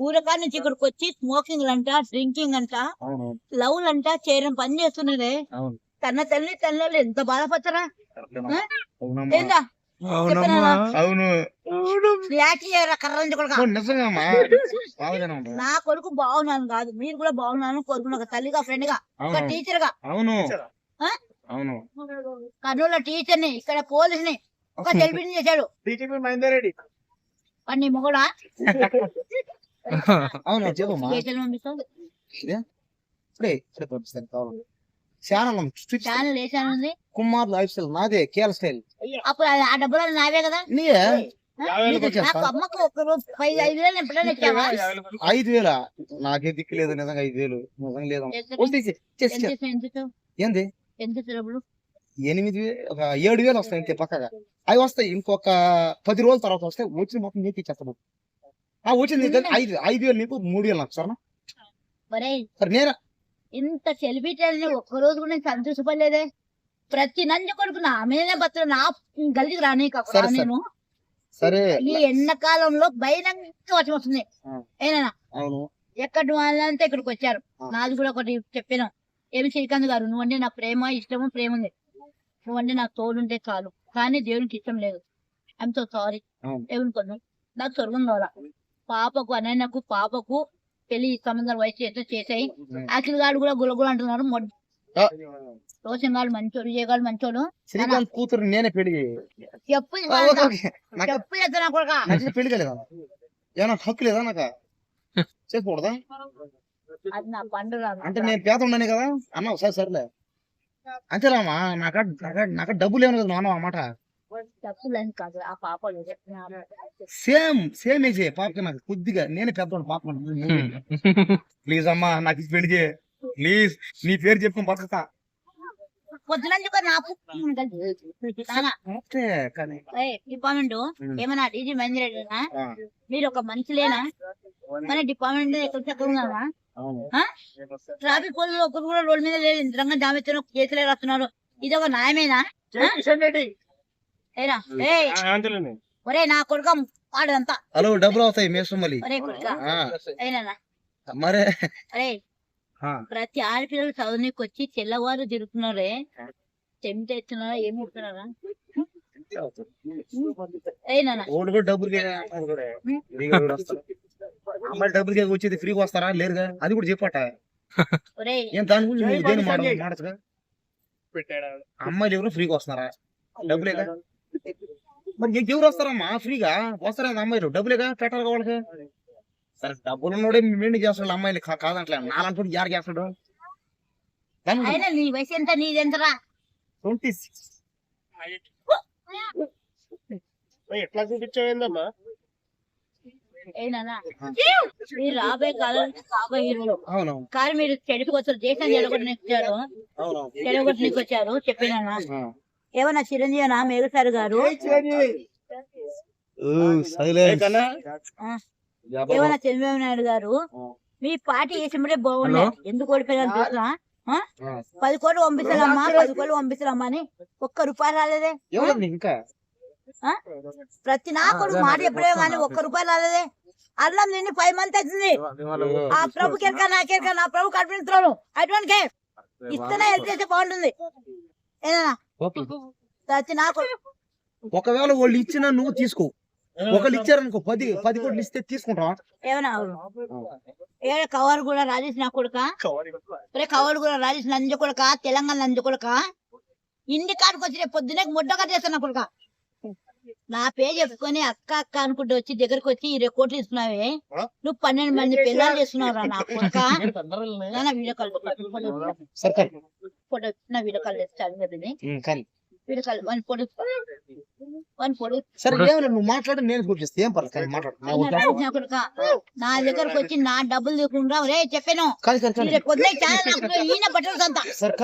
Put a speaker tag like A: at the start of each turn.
A: ఊరకా నుంచి ఇక్కడికి వచ్చి స్మోకింగ్ అంట డ్రింకింగ్ అంట లవ్ అంట చేయడం పని చేస్తున్నదే
B: అవును.
A: తన తల్లి తల్లి ఎంత బాధపడతారా? ఏందా? నా కొడుకు బాగున్నాను కాదు. మీరు కూడా బాగున్నాను కోరుకున్న ఒక తల్లిగా ఫ్రెండ్గా ఒక టీచర్గా
B: అవును? అవును.
A: కర్నూలు టీచర్ని ఇక్కడ పోలీస్ని ఒక సెల్ఫీని చేశాడు. పని మొగడా?
B: అవును చెప్పమ్మా
A: చేతులు పంపిస్తాం?
B: ఇప్పుడే చెప్పు పంపిస్తాను కావాలి. ఛానల్ ఉంది. స్విచ్
A: ఛానల్ వేసాను ఉంది?
B: కుమార్ లైఫ్ స్టైల్ నాదే స్టైల్.
A: అప్పుడు ఆ- డబ్బులు నావే కదా?
B: నీయే?
A: ఐదు వేలు
B: నాకే దిక్కు లేదు నిజంగా ఐదు వేలు. నిజంగా లేదు? ఏంది? ఎనిమిది ఒక ఏడు వేలు వస్తాయి పక్కగా. అవి వస్తాయి ఇంకొక పది రోజుల తర్వాత వస్తే వచ్చిన మొత్తం నీకు ఇచ్చేస్తాను ఆ వచ్చింది ఐదు ఐదు వేలు నీకు మూడు వేలు నాకు సరేనా? సరే నేనే.
A: ఇంత సెలిబ్రిటీ ఒక్క రోజు కూడా నేను సంతోషపడలేదే. ప్రతి నంజ కొడుకు నా మీదనే బతులు నా గలికి రాని
B: సరే.
A: నేను.
B: సరే.
A: ఈ ఎండాకాలంలో బహిరంగ వర్షం వస్తుంది. ఏనా ఎక్కడి వాళ్ళంతా ఇక్కడికి వచ్చారు. నాది కూడా ఒకటి చెప్పాను. ఏమి శ్రీకాంత్ గారు నువ్వంటే నా ప్రేమ ఇష్టము ప్రేమ ఉంది. నువ్వంటే నాకు తోడుంటే చాలు. కానీ దేవునికి ఇష్టం లేదు. I'm so sorry. దేవుని కొన్ని నాకు స్వర్గం కావాలా? పాపకు అనన్నకు పాపకు పెళ్ళి సంబంధాలు వయసు చేస్తే చేసాయి? అఖిల్ గారు కూడా గులగుల అంటున్నారు. రోషన్ గారు మంచోడు విజయ్ గారు మంచోడు.
B: శ్రీకాంత్ కూతురు నేనే పెళ్ళి
A: చెప్పు చెప్పు చేస్తా కొడుకా?
B: పెళ్ళి కాలేదా ఏమన్నా హక్కు లేదా నాకు? చేసుకోకూడదా
A: అది నా పండుగ
B: అంటే నేను పేద ఉన్నాను కదా? అన్న సరే సర్లే. అంతేరామా నాక నాక- నాకు డబ్బులు ఏమన్నా కదా నాన్న ఆ మాట.
A: తప్పులని కాదు ఆ పాప
B: సేమ్ సేమ్ ఏజే పాపకి నాకు కొద్దిగా. నేనే పెద్ద పాప ప్లీజ్ అమ్మా నాకు పెళ్ళి చేయి. ప్లీజ్ నీ పేరు చెప్పుకొని బతుకుతా.
A: డిపార్ట్మెంట్. ఏమన్నా డీజీ మహేంద్రేనా
B: ఆ,
A: మీరు ఒక మనుషులేనా మన డిపార్ట్మెంట్
B: అవును
A: ట్రాఫిక్ పోలీసులు ఒకరు కూడా రోడ్డు మీద లేదు. ఇంతరంగా జామెత్తున్నారు కేసులే రాస్తున్నారు. ఇది ఒక న్యాయమేనా? ఒరే నా కొడుక వాడంతా
B: హలో డబ్బులు అవుతాయి మేసం మళ్ళీ మరే.
A: ప్రతి ఆడపిల్లలు చదువునికి వచ్చి తెల్లవారు తిరుగుతున్నారే. చెమిట ఎత్తున్నారా ఏం ముడుతున్నారా ఏనా
B: కూడా డబ్బులు అమ్మాయి డబ్బులకి వచ్చేది ఫ్రీగా వస్తారా? లేరుగా? అది కూడా చెప్పట. ఏం దాని గురించి? మీరు దేని మాట మాడచ్చుగా
C: పెట్టాడు?
B: అమ్మాయిలు ఎవరు ఫ్రీగా వస్తున్నారా? డబ్బులేగా? మరి ఇంక ఎవరు వస్తారమ్మా? ఫ్రీగా? వస్తారా అమ్మాయిలు? డబ్బులేగా? పెట్టాలి వాళ్ళకి? సరే డబ్బులు ఉన్నోడే మెండి చేస్తాడు అమ్మాయిలు. కా- కాదంటలే. నాలంటూ యారు చేస్తాడు.
A: నీ వయసు ఎంత?
B: Twenty six.
C: ఎట్లా చూపించావేందమ్మా?
A: మీరు రాబోయే కాలం రాబోయే హీరోలు.
B: అవును
A: కానీ మీరు చెడిపోతారు దేశాన్ని చెడగొట్టడానికి వచ్చారు. చెడగొట్టడానికి వచ్చారు చెప్పినా. ఏమన్నా చిరంజీవి మేఘసారి గారు. ఏమన్నా చంద్రబాబు నాయుడు గారు? మీ పార్టీ వేసినప్పుడే బాగుండే. ఎందుకు ఓడిపోయారు చూసినా. పది కోట్లు పంపిస్తారమ్మా పది కోట్లు పంపిస్తారమ్మా అని ఒక్క రూపాయి రాలేదే.
B: ఇంకా?
A: ప్రతి నా కొడుకు మాట ఎప్పుడే కానీ ఒక్క రూపాయి రాలేదే. అన్నం నిన్ను ఫైవ్ మంత్ అవుతుంది. ఆ ప్రభు కెరక నా కెరక నా ప్రభు కనిపిస్తున్నాను అటువంటి కేర్ ఇస్తేనే హెల్ప్ చేస్తే బాగుంటుంది ఏనా?
B: ఓకే.
A: ప్రతి నా కొడుకు
B: ఒకవేళ వాళ్ళు ఇచ్చినా నువ్వు తీసుకో. ఒకళ్ళు ఇచ్చారనుకో పది పది కోట్లు ఇస్తే తీసుకుంటావా?
A: ఏమన్నా ఏ కవర్ కూడా రాజేష్ నా కొడుక? ఒరే కవర్ కూడా రాజేష్ నంజ కొడుక తెలంగాణ నంజ కొడుక? ఇంటి కాడికి వచ్చి రేపు పొద్దునే ముడ్డ కట్టేస్తాను నా కొడుక. నా పేరు చెప్పుకొని అక్క అక్క అనుకుంటూ వచ్చి దగ్గరకు వచ్చి ఇరవై కోట్లు ఇస్తున్నావే. నువ్వు పన్నెండు మంది పిల్లలు చేస్తున్నావు నా కొడుక? నా వీడియో కాల్. ఫోటో నా వీడియో కాల్ చేస్తాను కదా
B: ఉమ్, కానీ
A: video call one photo one photo
B: సరే ఏమైనా నువ్వు మాట్లాడి నేను పూర్తి చేస్తే. ఏం పర్లేదు కానీ మాట్లాడు. నా
A: దగ్గరకు వచ్చి నా డబ్బులు తీసుకుంటా రే చెప్పాను. ఈయన బట్టలు సంతా.
B: సరే